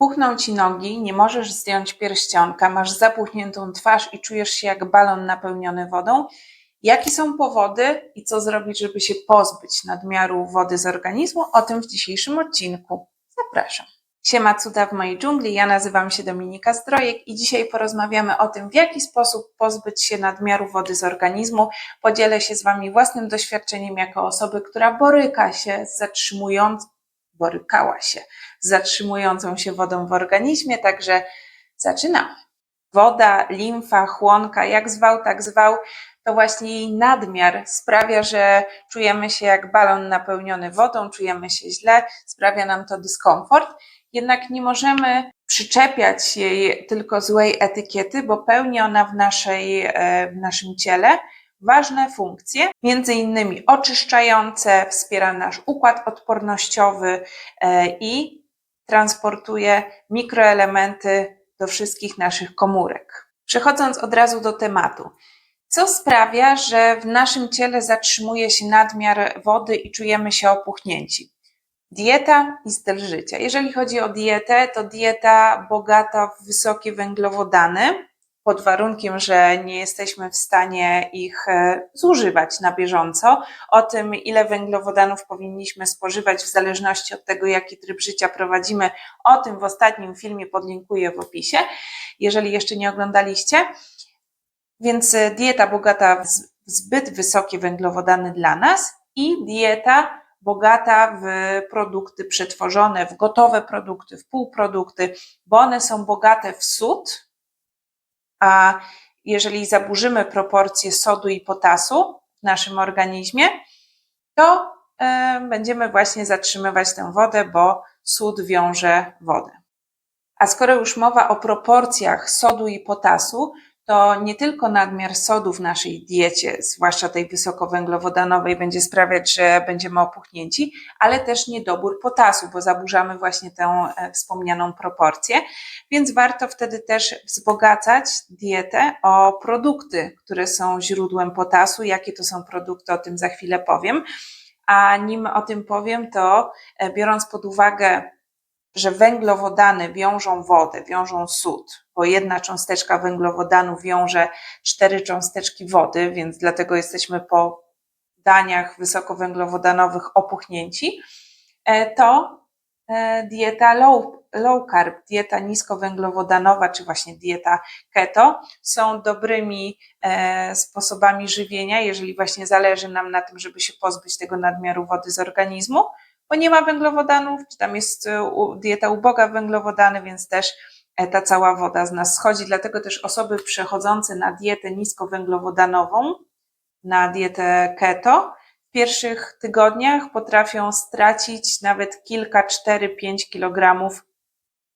Puchną ci nogi, nie możesz zdjąć pierścionka, masz zapuchniętą twarz i czujesz się jak balon napełniony wodą. Jakie są powody i co zrobić, żeby się pozbyć nadmiaru wody z organizmu? O tym w dzisiejszym odcinku. Zapraszam. Siema cuda w mojej dżungli, ja nazywam się Dominika Zdrojek i dzisiaj porozmawiamy o tym, w jaki sposób pozbyć się nadmiaru wody z organizmu. Podzielę się z Wami własnym doświadczeniem jako osoby, która boryka się z zatrzymując, borykała się z zatrzymującą się wodą w organizmie, także zaczynamy. Woda, limfa, chłonka, jak zwał, tak zwał, to właśnie jej nadmiar sprawia, że czujemy się jak balon napełniony wodą, czujemy się źle, sprawia nam to dyskomfort. Jednak nie możemy przyczepiać jej tylko złej etykiety, bo pełni ona w, naszej, e, w naszym ciele ważne funkcje, między innymi oczyszczające, wspiera nasz układ odpornościowy e, i transportuje mikroelementy do wszystkich naszych komórek. Przechodząc od razu do tematu. Co sprawia, że w naszym ciele zatrzymuje się nadmiar wody i czujemy się opuchnięci? Dieta i styl życia. Jeżeli chodzi o dietę, to dieta bogata w wysokie węglowodany, pod warunkiem, że nie jesteśmy w stanie ich e, zużywać na bieżąco. O tym, ile węglowodanów powinniśmy spożywać w zależności od tego, jaki tryb życia prowadzimy, o tym w ostatnim filmie podlinkuję w opisie, jeżeli jeszcze nie oglądaliście. Więc e, dieta bogata w zbyt wysokie węglowodany dla nas i dieta bogata w produkty przetworzone, w gotowe produkty, w półprodukty, bo one są bogate w sód, a jeżeli zaburzymy proporcje sodu i potasu w naszym organizmie, to e, będziemy właśnie zatrzymywać tę wodę, bo sód wiąże wodę. A skoro już mowa o proporcjach sodu i potasu, to nie tylko nadmiar sodu w naszej diecie, zwłaszcza tej wysokowęglowodanowej, będzie sprawiać, że będziemy opuchnięci, ale też niedobór potasu, bo zaburzamy właśnie tę e, wspomnianą proporcję. Więc warto wtedy też wzbogacać dietę o produkty, które są źródłem potasu. Jakie to są produkty, o tym za chwilę powiem. A nim o tym powiem, to e, biorąc pod uwagę że węglowodany wiążą wodę, wiążą sód, bo jedna cząsteczka węglowodanu wiąże cztery cząsteczki wody, więc dlatego jesteśmy po daniach wysokowęglowodanowych opuchnięci, e, to e, dieta low, low carb, dieta niskowęglowodanowa, czy właśnie dieta keto są dobrymi e, sposobami żywienia, jeżeli właśnie zależy nam na tym, żeby się pozbyć tego nadmiaru wody z organizmu bo nie ma węglowodanów, czy tam jest e, dieta uboga w węglowodany, więc też e, ta cała woda z nas schodzi. Dlatego też osoby przechodzące na dietę niskowęglowodanową, na dietę keto, w pierwszych tygodniach potrafią stracić nawet kilka, cztery, pięć kilogramów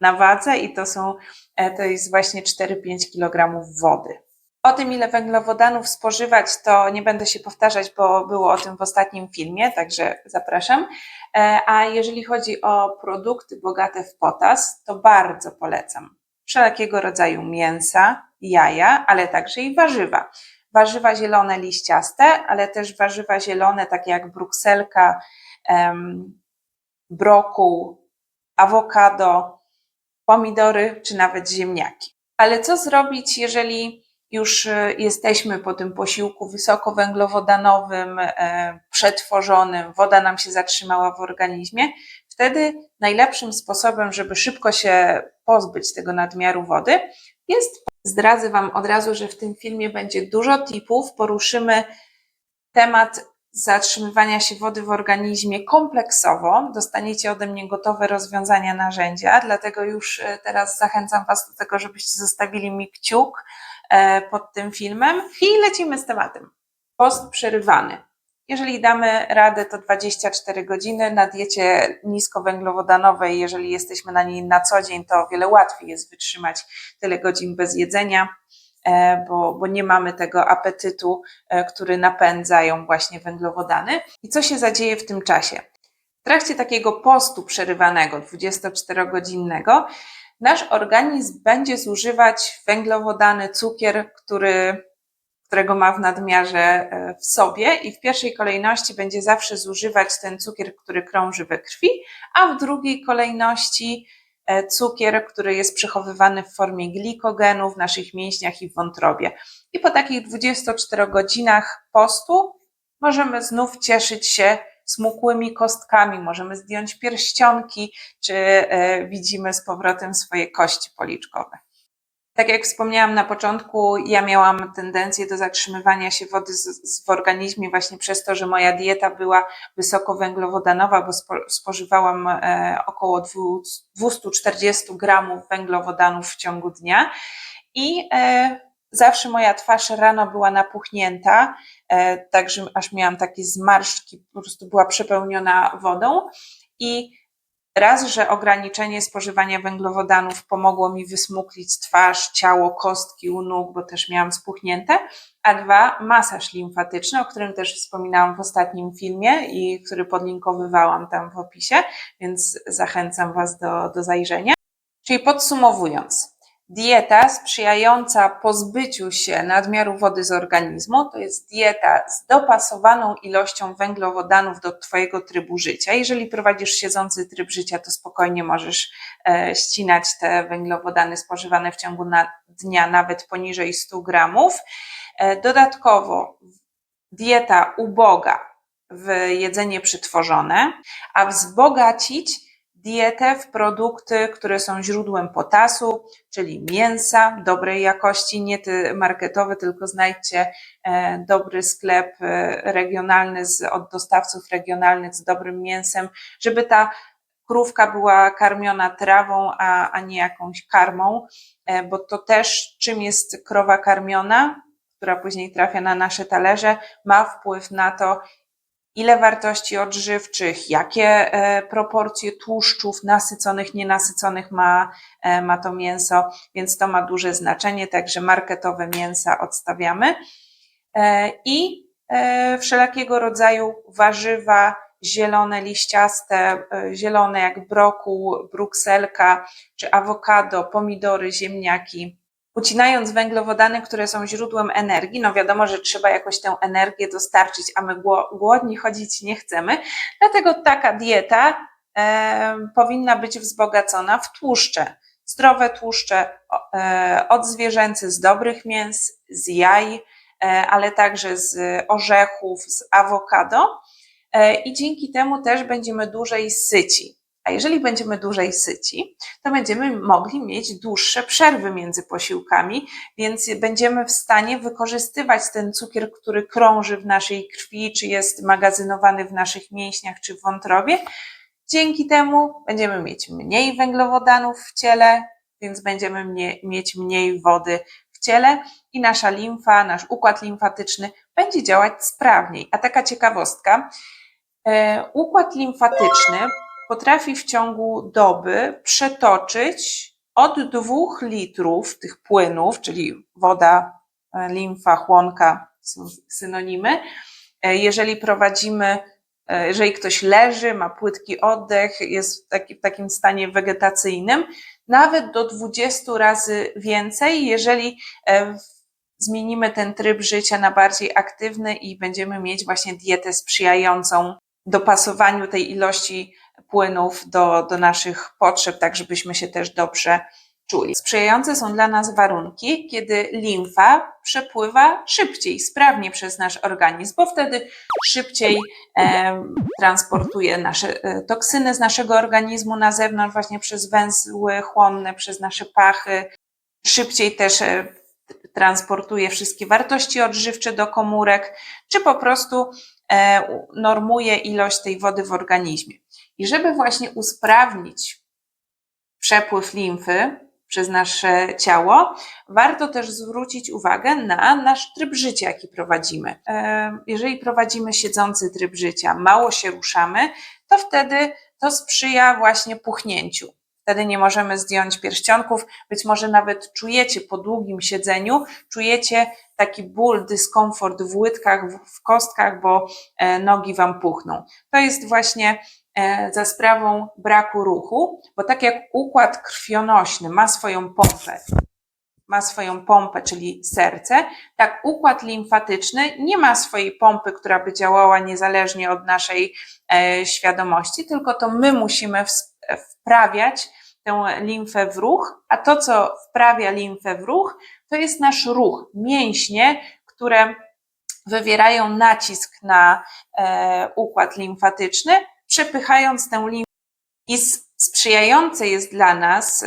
na wadze i to są, e, to jest właśnie 4-5 kilogramów wody. O tym, ile węglowodanów spożywać, to nie będę się powtarzać, bo było o tym w ostatnim filmie, także zapraszam. E, a jeżeli chodzi o produkty bogate w potas, to bardzo polecam wszelkiego rodzaju mięsa, jaja, ale także i warzywa. Warzywa zielone liściaste, ale też warzywa zielone, takie jak brukselka, brokuł, awokado, pomidory czy nawet ziemniaki. Ale co zrobić, jeżeli już e, jesteśmy po tym posiłku wysokowęglowodanowym, e, przetworzonym, woda nam się zatrzymała w organizmie, wtedy najlepszym sposobem, żeby szybko się pozbyć tego nadmiaru wody, jest, zdradzę Wam od razu, że w tym filmie będzie dużo tipów, poruszymy temat zatrzymywania się wody w organizmie kompleksowo. Dostaniecie ode mnie gotowe rozwiązania, narzędzia, dlatego już e, teraz zachęcam Was do tego, żebyście zostawili mi kciuk, pod tym filmem i lecimy z tematem. Post przerywany. Jeżeli damy radę, to 24 godziny na diecie niskowęglowodanowej. Jeżeli jesteśmy na niej na co dzień, to o wiele łatwiej jest wytrzymać tyle godzin bez jedzenia, e, bo, bo nie mamy tego apetytu, e, który napędzają właśnie węglowodany. I co się zadzieje w tym czasie? W trakcie takiego postu przerywanego, 24-godzinnego, nasz organizm będzie zużywać węglowodany, cukier, który, którego ma w nadmiarze e, w sobie i w pierwszej kolejności będzie zawsze zużywać ten cukier, który krąży we krwi, a w drugiej kolejności e, cukier, który jest przechowywany w formie glikogenu w naszych mięśniach i w wątrobie. I po takich 24 godzinach postu możemy znów cieszyć się smukłymi kostkami, możemy zdjąć pierścionki, czy e, widzimy z powrotem swoje kości policzkowe. Tak jak wspomniałam na początku, ja miałam tendencję do zatrzymywania się wody z, z, w organizmie właśnie przez to, że moja dieta była wysokowęglowodanowa, bo spo, spożywałam e, około 240 gramów węglowodanów w ciągu dnia i e, zawsze moja twarz rano była napuchnięta, e, także aż miałam takie zmarszczki, po prostu była przepełniona wodą i Raz, że ograniczenie spożywania węglowodanów pomogło mi wysmuklić twarz, ciało, kostki u nóg, bo też miałam spuchnięte, a dwa, masaż limfatyczny, o którym też wspominałam w ostatnim filmie i który podlinkowywałam tam w opisie, więc zachęcam Was do, do zajrzenia. Czyli podsumowując, Dieta sprzyjająca pozbyciu się nadmiaru wody z organizmu to jest dieta z dopasowaną ilością węglowodanów do Twojego trybu życia. Jeżeli prowadzisz siedzący tryb życia, to spokojnie możesz e, ścinać te węglowodany spożywane w ciągu dnia nawet poniżej 100 gramów. E, dodatkowo dieta uboga w jedzenie przetworzone, a wzbogacić dietę w produkty, które są źródłem potasu, czyli mięsa dobrej jakości, nie ty marketowe, tylko znajdźcie e, dobry sklep e, regionalny z, od dostawców regionalnych z dobrym mięsem, żeby ta krówka była karmiona trawą, a, a nie jakąś karmą, e, bo to też czym jest krowa karmiona, która później trafia na nasze talerze, ma wpływ na to, ile wartości odżywczych, jakie e, proporcje tłuszczów nasyconych, nienasyconych ma, e, ma to mięso, więc to ma duże znaczenie, także marketowe mięsa odstawiamy. E, I wszelakiego rodzaju warzywa, zielone, liściaste, zielone jak brokuł, brukselka czy awokado, pomidory, ziemniaki, ucinając węglowodany, które są źródłem energii, no wiadomo, że trzeba jakoś tę energię dostarczyć, a my głodni chodzić nie chcemy, dlatego taka dieta e, powinna być wzbogacona w tłuszcze. Zdrowe tłuszcze e, odzwierzęce z dobrych mięs, z jaj, e, ale także z orzechów, z awokado e, i dzięki temu też będziemy dłużej syci. A jeżeli będziemy dłużej syci, to będziemy mogli mieć dłuższe przerwy między posiłkami, więc będziemy w stanie wykorzystywać ten cukier, który krąży w naszej krwi, czy jest magazynowany w naszych mięśniach, czy w wątrobie. Dzięki temu będziemy mieć mniej węglowodanów w ciele, więc będziemy mieć mniej wody w ciele i nasza limfa, nasz układ limfatyczny będzie działać sprawniej. A taka ciekawostka, e, układ limfatyczny potrafi w ciągu doby przetoczyć od dwóch litrów tych płynów, czyli woda, e, limfa, chłonka synonimy. E, jeżeli prowadzimy, e, jeżeli ktoś leży, ma płytki oddech, jest w, taki, w takim stanie wegetacyjnym, nawet do 20 razy więcej, jeżeli zmienimy ten tryb życia na bardziej aktywny i będziemy mieć właśnie dietę sprzyjającą dopasowaniu tej ilości płynów do, do naszych potrzeb, tak żebyśmy się też dobrze czuli. Sprzyjające są dla nas warunki, kiedy limfa przepływa szybciej, sprawnie przez nasz organizm, bo wtedy szybciej e, transportuje nasze e, toksyny z naszego organizmu na zewnątrz, właśnie przez węzły chłonne, przez nasze pachy. Szybciej też e, transportuje wszystkie wartości odżywcze do komórek, czy po prostu normuje ilość tej wody w organizmie. I żeby właśnie usprawnić przepływ limfy przez nasze ciało, warto też zwrócić uwagę na nasz tryb życia, jaki prowadzimy. Jeżeli prowadzimy siedzący tryb życia, mało się ruszamy, to wtedy to sprzyja właśnie puchnięciu. Wtedy nie możemy zdjąć pierścionków. Być może nawet czujecie po długim siedzeniu, czujecie taki ból, dyskomfort w łydkach, w kostkach, bo e, nogi wam puchną. To jest właśnie E, za sprawą braku ruchu, bo tak jak układ krwionośny ma swoją pompę, ma swoją pompę, czyli serce, tak układ limfatyczny nie ma swojej pompy, która by działała niezależnie od naszej e, świadomości, tylko to my musimy wprawiać tę limfę w ruch, a to, co wprawia limfę w ruch, to jest nasz ruch, mięśnie, które wywierają nacisk na e, układ limfatyczny, przepychając tę limfę. I s- sprzyjające jest dla nas,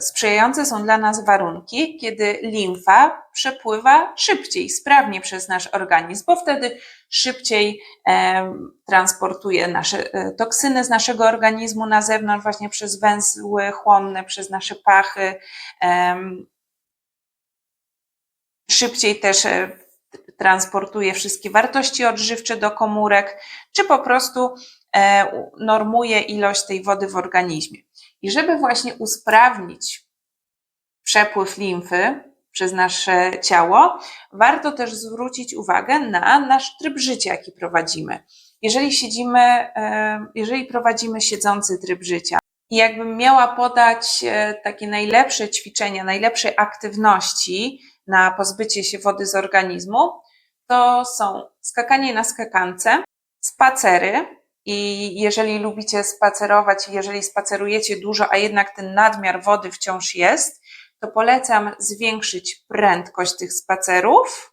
sprzyjające są dla nas warunki, kiedy limfa przepływa szybciej, sprawnie przez nasz organizm, bo wtedy szybciej transportuje nasze e, toksyny z naszego organizmu na zewnątrz, właśnie przez węzły chłonne, przez nasze pachy. Szybciej też e, transportuje wszystkie wartości odżywcze do komórek, czy po prostu normuje ilość tej wody w organizmie. I żeby właśnie usprawnić przepływ limfy przez nasze ciało, warto też zwrócić uwagę na nasz tryb życia, jaki prowadzimy. Jeżeli siedzimy, e, jeżeli prowadzimy siedzący tryb życia, i jakbym miała podać e, takie najlepsze ćwiczenia, najlepsze aktywności na pozbycie się wody z organizmu, to są skakanie na skakance, spacery. I jeżeli lubicie spacerować, jeżeli spacerujecie dużo, a jednak ten nadmiar wody wciąż jest, to polecam zwiększyć prędkość tych spacerów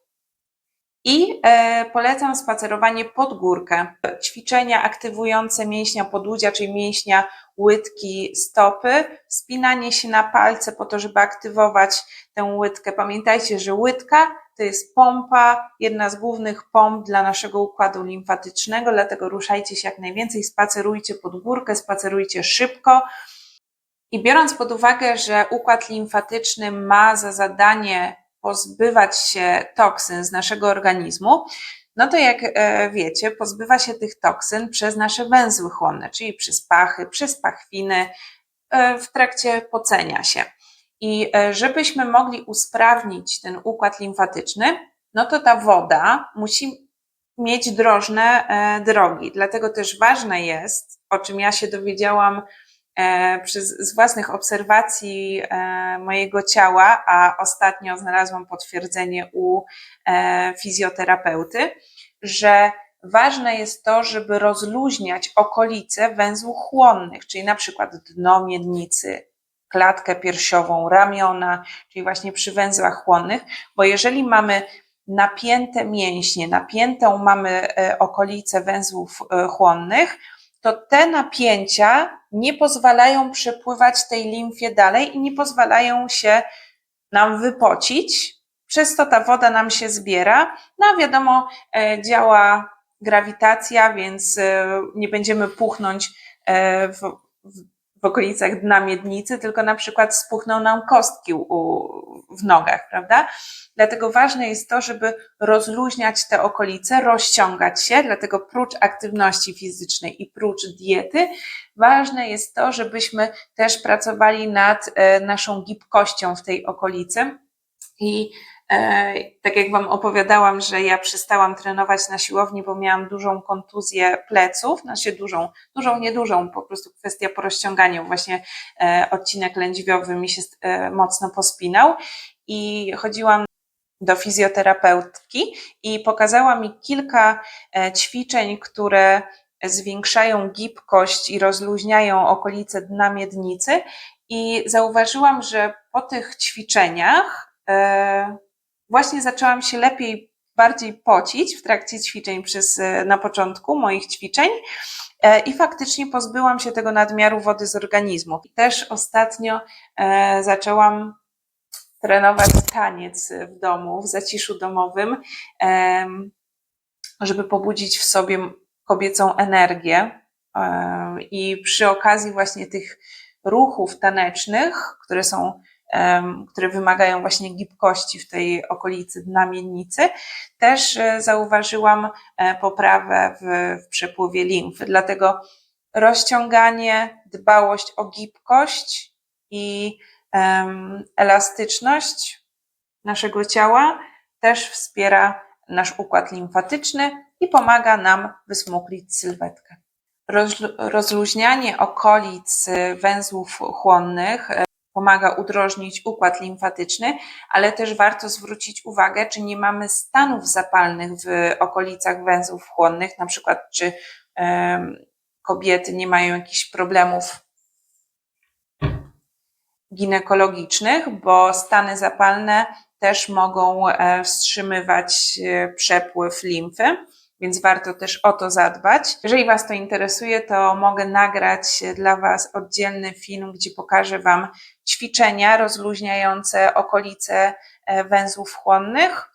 i e, polecam spacerowanie pod górkę. Ćwiczenia aktywujące mięśnia podłudzia, czyli mięśnia łydki stopy, wspinanie się na palce po to, żeby aktywować tę łydkę. Pamiętajcie, że łydka to jest pompa, jedna z głównych pomp dla naszego układu limfatycznego, dlatego ruszajcie się jak najwięcej, spacerujcie pod górkę, spacerujcie szybko. I biorąc pod uwagę, że układ limfatyczny ma za zadanie pozbywać się toksyn z naszego organizmu, no to jak e, wiecie, pozbywa się tych toksyn przez nasze węzły chłonne, czyli przez pachy, przez pachwiny, e, w trakcie pocenia się. I e, żebyśmy mogli usprawnić ten układ limfatyczny, no to ta woda musi mieć drożne e, drogi. Dlatego też ważne jest, o czym ja się dowiedziałam e, z własnych obserwacji mojego ciała, a ostatnio znalazłam potwierdzenie u fizjoterapeuty, że ważne jest to, żeby rozluźniać okolice węzłów chłonnych, czyli na przykład dno miednicy, klatkę piersiową, ramiona, czyli właśnie przy węzłach chłonnych, bo jeżeli mamy napięte mięśnie, napiętą mamy e, okolice węzłów e, chłonnych, to te napięcia nie pozwalają przepływać tej limfie dalej i nie pozwalają się nam wypocić. Przez to ta woda nam się zbiera. No a wiadomo, e, działa grawitacja, więc nie będziemy puchnąć w, w, w okolicach dna miednicy, tylko na przykład spuchną nam kostki u, w nogach, prawda? Dlatego ważne jest to, żeby rozluźniać te okolice, rozciągać się, dlatego prócz aktywności fizycznej i prócz diety, ważne jest to, żebyśmy też pracowali nad e, naszą gibkością w tej okolicy. I tak jak Wam opowiadałam, że ja przestałam trenować na siłowni, bo miałam dużą kontuzję pleców, znaczy dużą, dużą, niedużą, po prostu kwestia po rozciąganiu. Właśnie e, odcinek lędźwiowy mi się e, mocno pospinał i chodziłam do fizjoterapeutki i pokazała mi kilka e, ćwiczeń, które zwiększają gibkość i rozluźniają okolice dna miednicy. I zauważyłam, że po tych ćwiczeniach e, właśnie zaczęłam się lepiej, bardziej pocić w trakcie ćwiczeń przez, e, na początku moich ćwiczeń. E, I faktycznie pozbyłam się tego nadmiaru wody z organizmu. Też ostatnio e, zaczęłam trenować taniec w domu, w zaciszu domowym, żeby pobudzić w sobie kobiecą energię. I przy okazji właśnie tych ruchów tanecznych, które są, które wymagają właśnie gibkości w tej okolicy dna miednicy, też e, zauważyłam e, poprawę w, w przepływie limfy. Dlatego rozciąganie, dbałość o gibkość i em, elastyczność naszego ciała też wspiera nasz układ limfatyczny i pomaga nam wysmuklić sylwetkę. Rozlu- rozluźnianie okolic y, węzłów chłonnych e, pomaga udrożnić układ limfatyczny, ale też warto zwrócić uwagę, czy nie mamy stanów zapalnych w okolicach węzłów chłonnych, na przykład czy kobiety nie mają jakichś problemów ginekologicznych, bo stany zapalne też mogą e, wstrzymywać e, przepływ limfy, więc warto też o to zadbać. Jeżeli Was to interesuje, to mogę nagrać dla Was oddzielny film, gdzie pokażę Wam ćwiczenia rozluźniające okolice e, węzłów chłonnych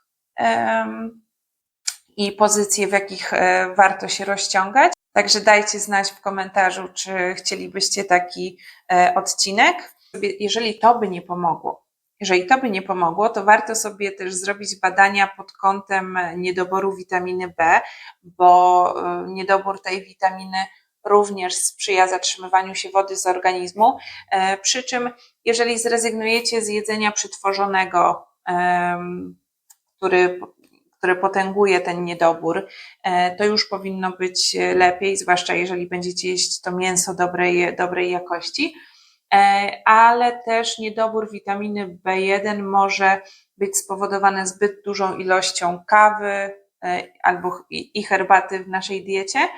i pozycje, w jakich e, warto się rozciągać. Także dajcie znać w komentarzu, czy chcielibyście taki e, odcinek. Jeżeli to by nie pomogło, jeżeli to by nie pomogło, to warto sobie też zrobić badania pod kątem niedoboru witaminy B, bo e, niedobór tej witaminy również sprzyja zatrzymywaniu się wody z organizmu. E, Przy czym, jeżeli zrezygnujecie z jedzenia przetworzonego, który, które potęguje ten niedobór, e, to już powinno być lepiej, zwłaszcza jeżeli będziecie jeść to mięso dobrej, dobrej jakości. E, Ale też niedobór witaminy B1 może być spowodowany zbyt dużą ilością kawy e, albo i herbaty w naszej diecie.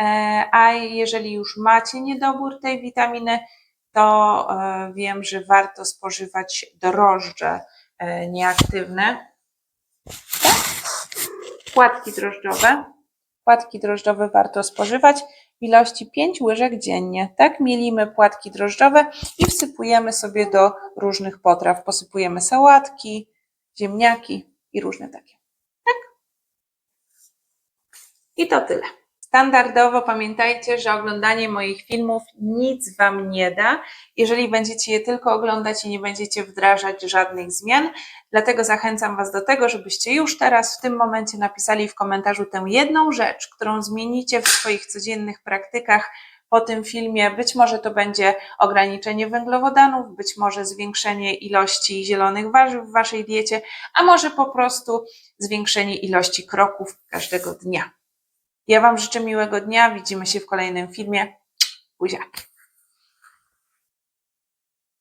E, A jeżeli już macie niedobór tej witaminy, to wiem, że warto spożywać drożdże nieaktywne. Tak? Płatki drożdżowe. Płatki drożdżowe warto spożywać w ilości 5 łyżek dziennie. Tak, mielimy płatki drożdżowe i wsypujemy sobie do różnych potraw. Posypujemy sałatki, ziemniaki i różne takie. Tak? I to tyle. Standardowo pamiętajcie, że oglądanie moich filmów nic Wam nie da, jeżeli będziecie je tylko oglądać i nie będziecie wdrażać żadnych zmian. Dlatego zachęcam Was do tego, żebyście już teraz, w tym momencie, napisali w komentarzu tę jedną rzecz, którą zmienicie w swoich codziennych praktykach po tym filmie. Być może to będzie ograniczenie węglowodanów, być może zwiększenie ilości zielonych warzyw w Waszej diecie, a może po prostu zwiększenie ilości kroków każdego dnia. Ja Wam życzę miłego dnia. Widzimy się w kolejnym filmie. Buziaki.